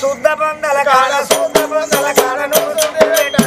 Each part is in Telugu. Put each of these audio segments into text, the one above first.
శుద్ధ బందల కాల శుద్ధ బందల కాల నువ్వు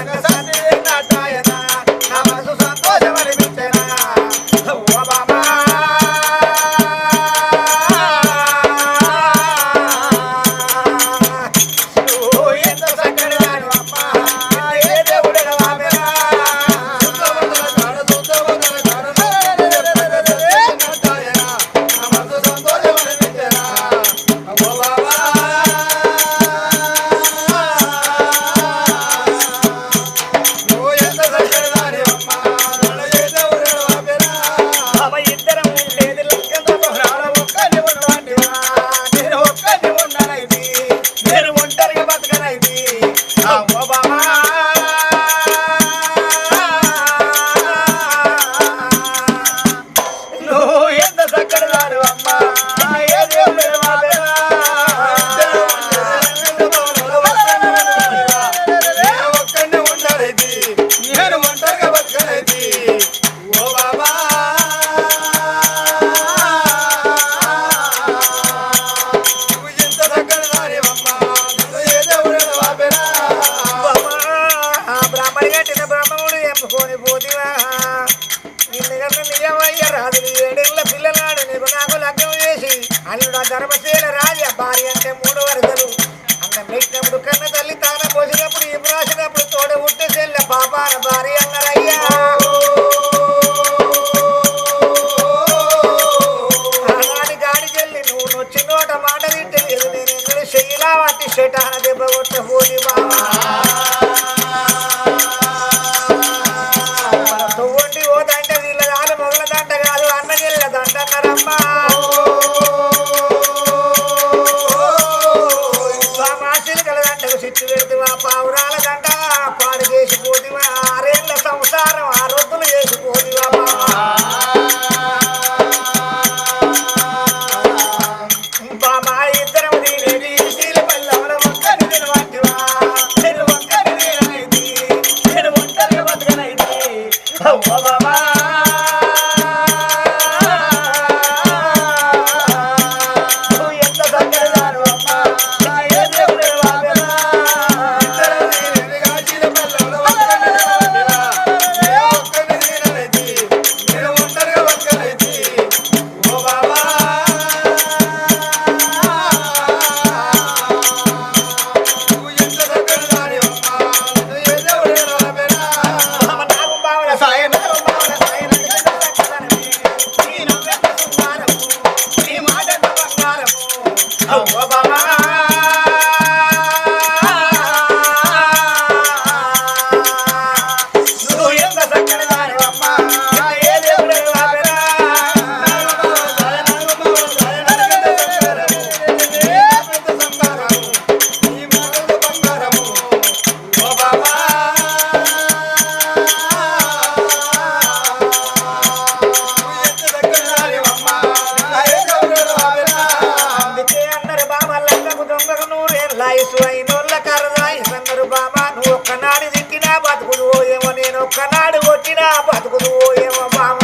ఏమో బామ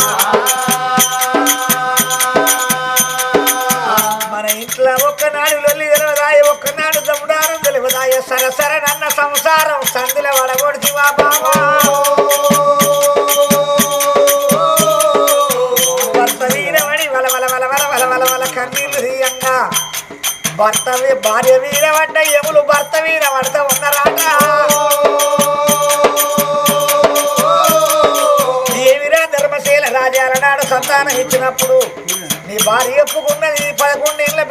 మన ఇంట్లో ఒక్కనాడు లొల్లి తెలవదాయ ఒక్కనాడు దముడారం తెలివదాయ. సరసర నన్న సంసారం సందుల వడగొడితివా బామ భర్త భార్య మీద పడ్డ ఎములు భార్య ఒప్పుకున్నది పదకొండేళ్ళ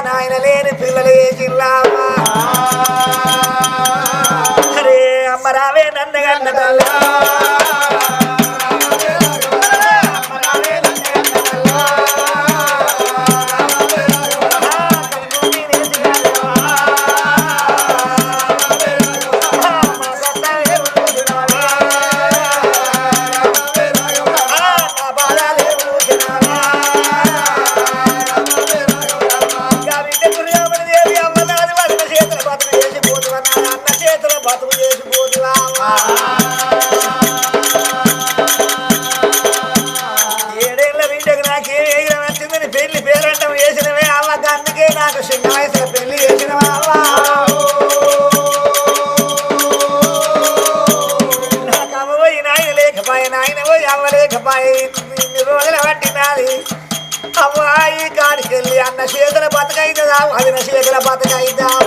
నాయన లేని పిల్లలు వేసిల్లా అరే అది నా చేతుల బతకైద్దామా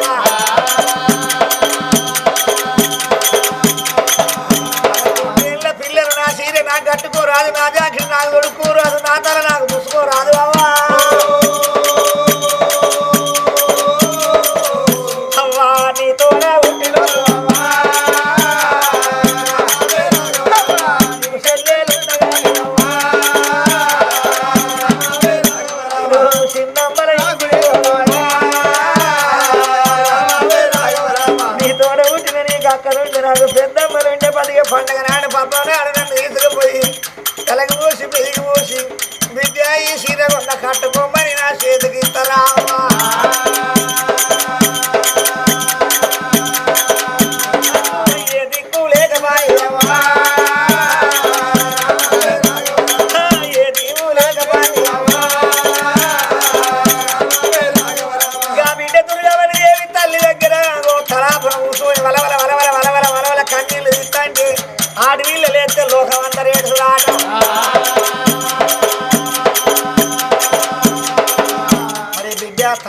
పెద్దమ్మలు ఉంటే పదిగే పండుగ నాడు పద్మనే అడగండి తీసుకుపోయి తలకి పెరిగిపోసి విద్య ఈ సీర కొన్న కట్టుకోమని నా చేతికి ఇస్తారా?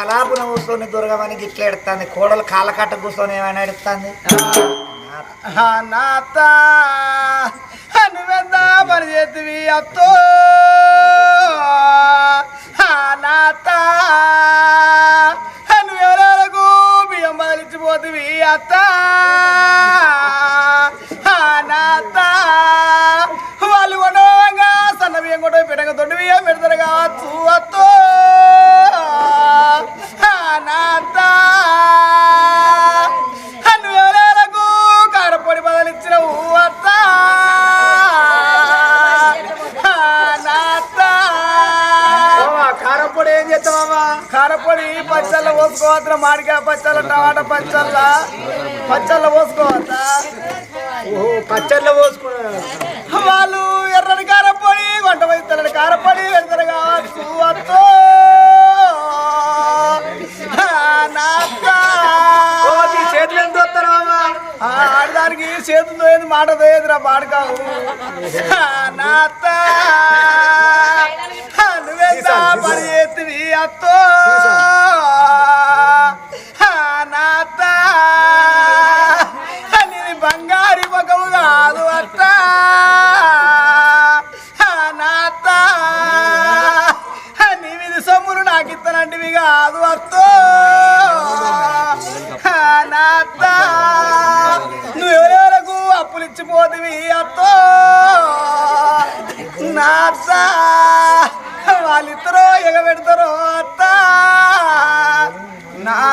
బిడ్డ కూర్చొని దుర్గమని గిట్ల ఎడుతుంది కోడలు కాళ్ళకట్ట కూర్చొని ఏమైనా ఎడుతుంది నాత నువ్వెంత పని చేతివి అత్తో. నాత నువ్వెవరకు బియ్యం బదిలిచ్చిపోతివి అత్త. నాత వాళ్ళు కొనగా సన్న బియ్యం కూడా పెట్టక దొడ్డు బియ్యం పెడతారు కావచ్చు అత్తో. పోసుకోవద్దు మామిడికాయ పచ్చళ్ళ టమాటా పచ్చళ్ళ? పచ్చళ్ళ పోసుకోవద్దా? ఓహో పచ్చళ్ళ పోసుకున్నాడు వాళ్ళు ఎర్రని కారపొడి వంట వైద్యులని కారపొడి పెడతారు కావచ్చు అత్తో చేతులు ఎంత వస్తారా ఆడదానికి చేతులతో ఏది మాటతో ఏదిరా పాడకావు నువ్వెంత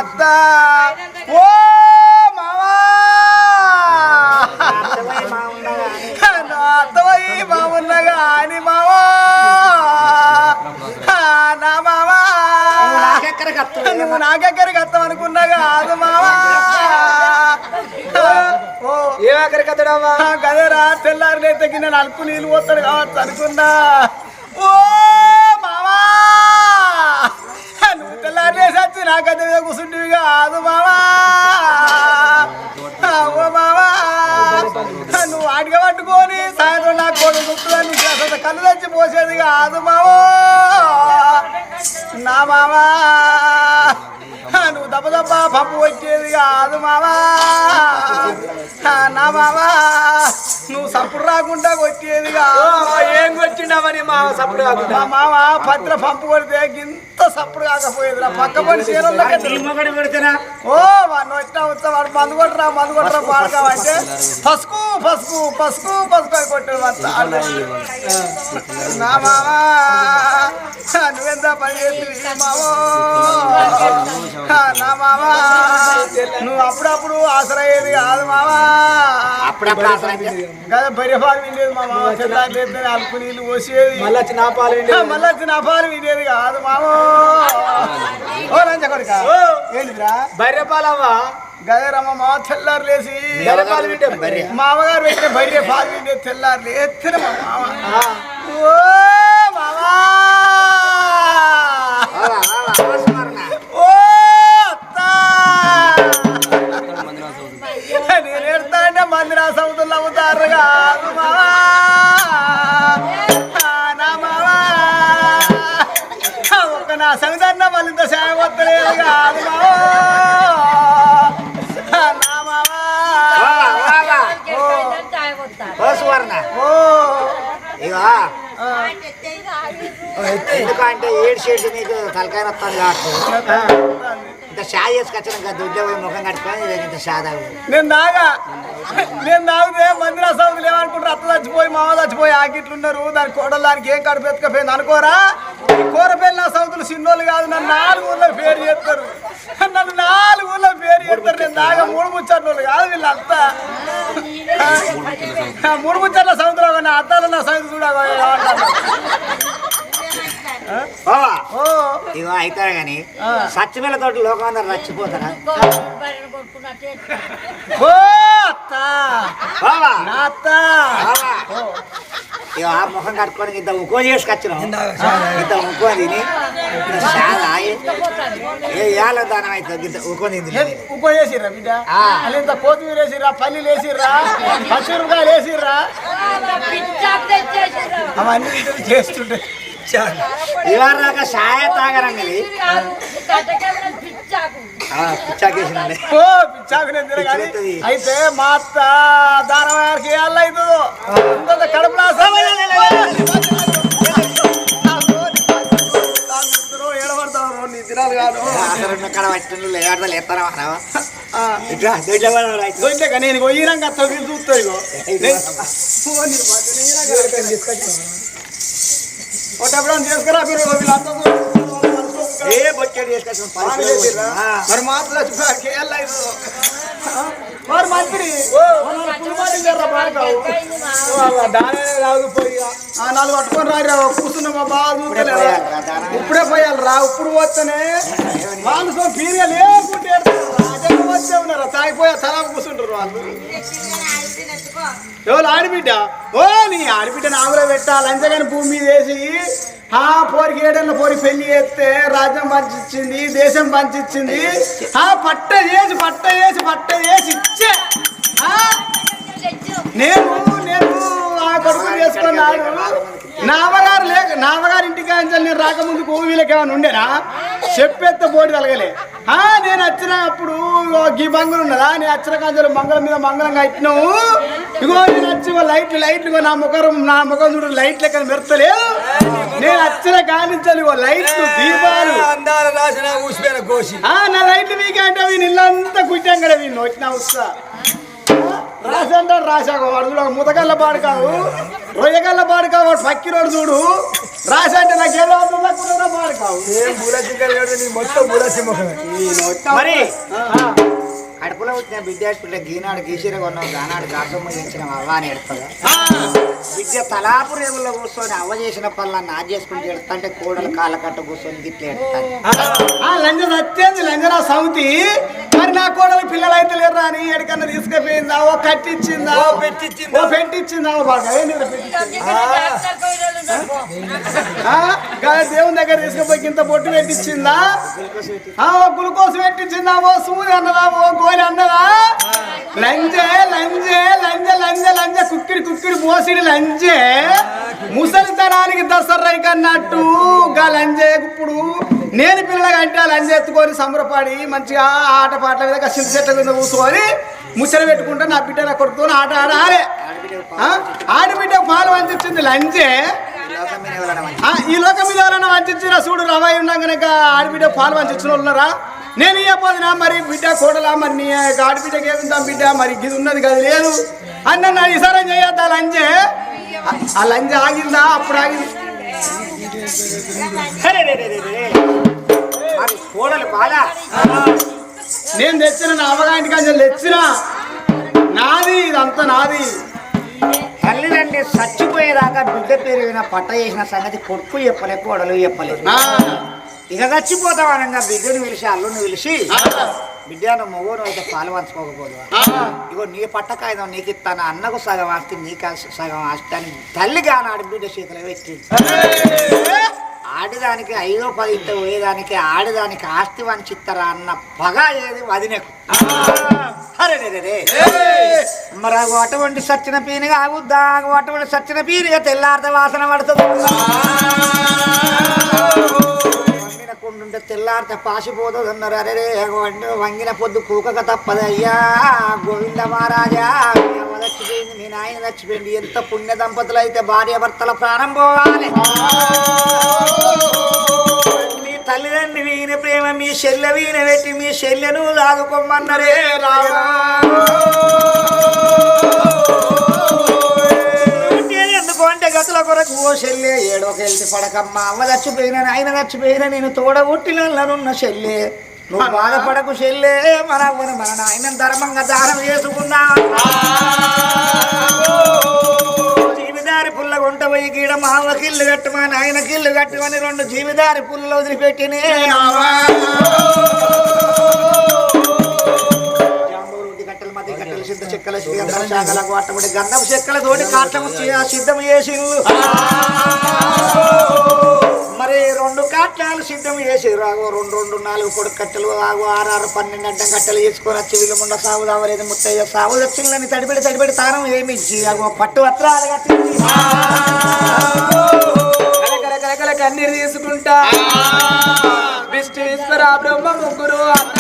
నాత ఓ మావా. నా అత్తవయ్యి మావా. నా మావా. నువ్వు నాకెక్కడికి వస్తావు అనుకున్నా కాదు మావా. అతడమ్మా ఆ కదరా తెల్లారి లేతే గిన్నె నలుపు నీళ్ళు పోతాడు కావచ్చు అనుకున్నా. ఓ మావా. నువ్వు తెల్లారి లేసి వచ్చి నా నువ్వు పట్టుకొని సాయంత్రం నా కోడి గుర్తులని అసలు కళ్ళు తెచ్చి పోసేది కాదు మావో. నా మావా. నువ్వు దెబ్బ పప్పు వచ్చేది కాదు మావా. నా మావా నువ్వు సప్పుడు రాకుండా కొట్టేదిగా ఏం కొట్టిండామని మా సప్పుడు కాకుండా మా మామ పత్ర పంపు కొడితే ఇంత సప్పుడు కాకపోయేదిరా. పక్క పడి చీరల్లోకి నీ మొగడు కొడితేనా ఓ వాడు వచ్చినా వచ్చా వాడు మందు కొట్టరా మందు కొట్టరా పాడకావంటే పసుపు పసుపు పసుపు పసుపు అని కొట్టాడు నా మామా నువ్వెంత పని చేస్తుంది మామో నా మామా నువ్వు అప్పుడప్పుడు ఆసరయ్యేది కాదు మామా అప్పుడప్పుడు. కదా బర్రెపాలు విండేది మా మామ లేదు అలుపు నీళ్ళు పోసేది మళ్ళీ వచ్చి నా పాలు విండి మళ్ళీ వచ్చి నా పాలు వినేది కాదు మామో ఓ లంచ కొడుక. ఏంటిదిరా? బర్రె పాలవ్వా గదేరమ్మ మామ తెల్లారు బర్రె. మామగారు పెట్టిన బర్రె పాలు వింటే తెల్లారు లేచిన మా మామ. ఓ మామా నేను ఎడతా అంటే మంది నా సముద్రంలో అమ్ముతారు కాదు మావా ఆ, నా మావా. ఒక్క నా సంగతన్న మళ్ళీ ఇంత సేవ వస్తలేదు కాదు మావా. ఆ, నా మావా. ఆవా, ఆవా. ఓ. సువర్ణ. ఓ. ఇగో ఆ, ఎందుకంటే ఏడు షేడ్స్ నీకు తలకాయ వస్తుంది కాబట్టి ఇంత షా చేసుకొచ్చిన దుడ్డ పోయి ముఖం కట్టుకొని ఇది ఇంత షా తాగు. నేను దాగా నేను తాగితే మంది నా సౌకులు ఏమనుకుంటారు? అత్త చచ్చిపోయి మామ చచ్చిపోయి ఆకిట్లున్నారు. దాని కోడలు దానికి ఏం కడుపు ఎత్తుకపోయింది అనుకోరా? ఈ కూరపల్లి నా సౌతులు చిన్నోళ్ళు కాదు నన్ను నాలుగు ఊళ్ళో పేరు చేస్తారు. నన్ను నాలుగు ఊళ్ళో పేరు చేస్తారు. నేను దాగా మూడు ముచ్చట్లు కాదు వీళ్ళంతా. ఆ, మూడు ముచ్చట్ల సముద్రం నా అద్దాలు నా సైజు చూడగా ఇగో అయితే కానీ తోటి లోకం అందరు రచ్చిపోతారా? ఇగో ఆ ముఖం కట్టుకొని ఇంత ఉక్కో చేసుకొచ్చినాం ఇంత ఉక్కో తిని ఏళ్ళ దానం అవుతుంది ఇంత ఉక్కో తింది ఉప్పు వేసిర్రా బిడ్డ? ఇంత కొత్తిమీర వేసిర్రా పల్లీలు వేసిర్రా పచ్చిమిరపకాయలు వేసిర్రా? అవన్నీ తింటే టేస్ట్ ఉంటాయి ఇవాళ దాకా షాయ తాగరండి పిచ్చాకేసినండి ఓ పిచ్చాకు నేను తినగాని పిచ్చి అయితే మా అత్త దానవారికి ఏళ్ళ అవుతుందో కడుపు నేను పోయినాక తొగి చూస్తా ఇగో. మీరు మాత్రం? మరి మంత్రి నాలుగు పట్టుకొని రారా కూర్చున్న మా బాగా ఇప్పుడే పోయాలి రా ఇప్పుడు పోతేనే. వాళ్ళు సో పీరిగా లేకుంటే వచ్చే ఉన్నారా? తాగిపోయా తలా కూర్చుంటారు వాళ్ళు. ఎవరు ఆడిబిడ్డ? ఓ నీ ఆడిబిడ్డ నాగులో పెట్టాలి అంతేగాని భూమి మీద వేసి ఆ పోరికి ఏడన్న పోరి పెళ్ళి చేస్తే రాజ్యం పంచిచ్చింది దేశం పంచిచ్చింది. ఆ పట్ట చేసి పట్ట చేసి పట్ట చేసి ఇచ్చే. నేను నేను. ఆ కొడుకు చేసుకున్నాను నామగారు లేక నామగారు ఇంటికి అంచెలు నేను రాకముందు వీళ్ళకి ఏమైనా ఉండేనా? చెప్పేస్తే బోడి తలగలే ఆ నేను వచ్చిన అప్పుడు గీ బంగులు ఉన్నదా? నేను వచ్చిన కాంచెలు మంగళం మీద మంగళం కట్టినావు ఇగో నేను వచ్చి లైట్లు లైట్లు నా ముఖం నా ముఖం చూడు లైట్ లెక్క మెరుతలేదు నేను వచ్చిన కానించాలి ఇగో లైట్లు దీపాలు. అందాల రాసిన ఊసిపోయిన కోసి. ఆ నా లైట్లు మీకే అంటే ఇల్లంతా కుట్టాం కదా వీళ్ళు. వచ్చిన వస్తా రాసంటాడు రాశాక వాడు చూడు ముతకల్ల పాడు కావు. రొయ్యగల్ల పాడు కావు వాడు పక్కిరోడు చూడు. రాసా అంటే నాకు ఏదో అవుతుందా కావు. ఏం నీ మొత్తం బులసి ముఖమే మరి? ఆ, కడుపులో వచ్చిన బిడ్డ హాస్పిటల్ గీనాడు గీసిర కొన్నావు గానాడు గాసమ్మ చేసిన అవ్వ అని ఎడతాగా ఆ, బిడ్డ తలాపు రేవుల్లో కూర్చొని అవ్వ చేసిన పనులు నా చేసుకుంటే ఎడతాంటే కోడలు కాళ్ళ కట్ట కూర్చొని గిట్ల ఎడతాను ఆ లంజ సత్యేంది లంజనా సౌతి. మరి నా కోడలు పిల్లలు అయితే లేరా అని ఎక్కడికన్నా తీసుకుపోయిందా ఓ కట్టిచ్చిందా ఓ పెట్టిచ్చిందా? ఓ పెట్టిచ్చిందా? ఓ బాగా. దేవుని దగ్గర తీసుకుపోయి ఇంత బొట్టు పెట్టించిందా ఆ, ఓ గ్లూకోజ్ పెట్టించిందా ఓ సూది అన్నదా? ఓ గోలి అన్నదా? లంజే లంజే లంజ లంజ లంజ కుక్కిడి కుక్కిడి మోసిడి లంజే. ముసలితనానికి దసరై కన్నట్టు. గా లంజే ఇప్పుడు నేను పిల్లగా అంటే ఆ లంజ ఎత్తుకొని సంబరపడి మంచిగా ఆట పాటల మీద చింత చెట్ల మీద కూర్చొని ముచ్చట పెట్టుకుంటే నా బిడ్డ నా కొడుకుతో ఆట ఆడాలి ఆ? ఆడబిడ్డ పాలు వంచింది లంచే. ఈ లోకం మీద ఎవరైనా వంచిన చూడు రవాయి ఉన్నాక ఇంకా ఆడబిడ్డ పాలు వంచిన ఉన్నారా? నేను ఇవ్వపోదునా మరి బిడ్డ కోడలా మరి నీ ఆడబిడ్డకి ఏమిద్దాం బిడ్డ? మరి ఇది ఉన్నది కదా లేదు. అని నన్ను ఇసారం చేయొద్దా లంచే? ఆ- ఆ లంచ్ ఆగిందా? అప్పుడు ఆగింది. సరే రే, రే, రే, రే. మరి కోడలు బాలా. నేను తెచ్చిన నా అవగాంటి కానీ తెచ్చిన. నాది ఇదంతా నాది. తల్లిదండ్రి చచ్చిపోయేదాకా బిడ్డ పేరు విన పట్ట చేసిన సంగతి కొడుకు చెప్పలే కోడలు చెప్పలే ఆ, ఇక చచ్చిపోతాం అనగా బిడ్డను పిలిచి అల్లుని పిలిచి బిడ్డ మొగోను అయితే పాలు పంచుకోకపోదు ఇగో నీ పట్ట కాగితం నీకు ఇస్తాను అన్నకు సగం ఆస్తి నీకు సగం ఆస్తి అని తల్లికి ఆనాడు బిడ్డ చేతిలో పెట్టింది ఆడిదానికి ఐదో పది ఇంత పోయేదానికి ఆడిదానికి ఆస్తి వంచిస్తారా అన్న పగ ఏది వదినకు. మరి అటువంటి సచ్చిన పీనిగా ఆగుద్దా అటువంటి సచ్చిన పీనిగా తెల్లారితే వాసన పడుతుంది. వంగిన తెల్లారితే పాసిపోతుంది అన్నారు అరే రే వంగిన- పొద్దు కూకక తప్పదయ్యా గోవింద మహారాజా మీ అమ్మ చచ్చిపోయింది మీ నాయన చచ్చిపోయింది. ఎంత పుణ్య దంపతులు అయితే భార్య భర్తల ప్రాణం పోవాలి. మీ తల్లిదండ్రి వీన ప్రేమ మీ చెల్లె వీణ పెట్టి మీ చెల్లెను లాదుకోమన్నరే రావా. ఓ చెల్లె ఏడోకెళ్తి పడకమ్మ. అవ్వ చచ్చిపోయిన ఆయన చచ్చిపోయిన నేను తోడ పుట్టినన్న చెల్లె. నువ్వు బాధపడకు చెల్లె మన అవ్వను మన నాయన ధర్మంగా దానం చేసుకున్నా. జీవిదారి పుల్ల గుంట పోయి గీడ మా అవ్వకి ఇల్లు కట్టు మా నాయనకి ఇల్లు కట్టుమని రెండు జీవిదారి పుల్లలు వదిలిపెట్టినే. సిద్ధ చెక్కల శ్రీగంధం శాఖలకు అట్టబడి గంధం చెక్కల తోటి కాట్లము సిద్ధం చేసిండ్రు మరి రెండు కాట్లాలు సిద్ధం చేసి రాగు రెండు రెండు నాలుగు పొడి కట్టెలు ఆగు ఆరు ఆరు పన్నెండు అడ్డం కట్టెలు వేసుకొని వచ్చి వీళ్ళముండ సాగు దావలేదు ముత్తయ్య సాగు వచ్చిందని తడిపెడి తడిపెడి తానం ఏమిచ్చి అగో పట్టు వస్త్రాలు కట్టించి కలకల కన్నీరు తీసుకుంటా. విష్ణుశ్వర బ్రహ్మ ముగ్గురు అన్న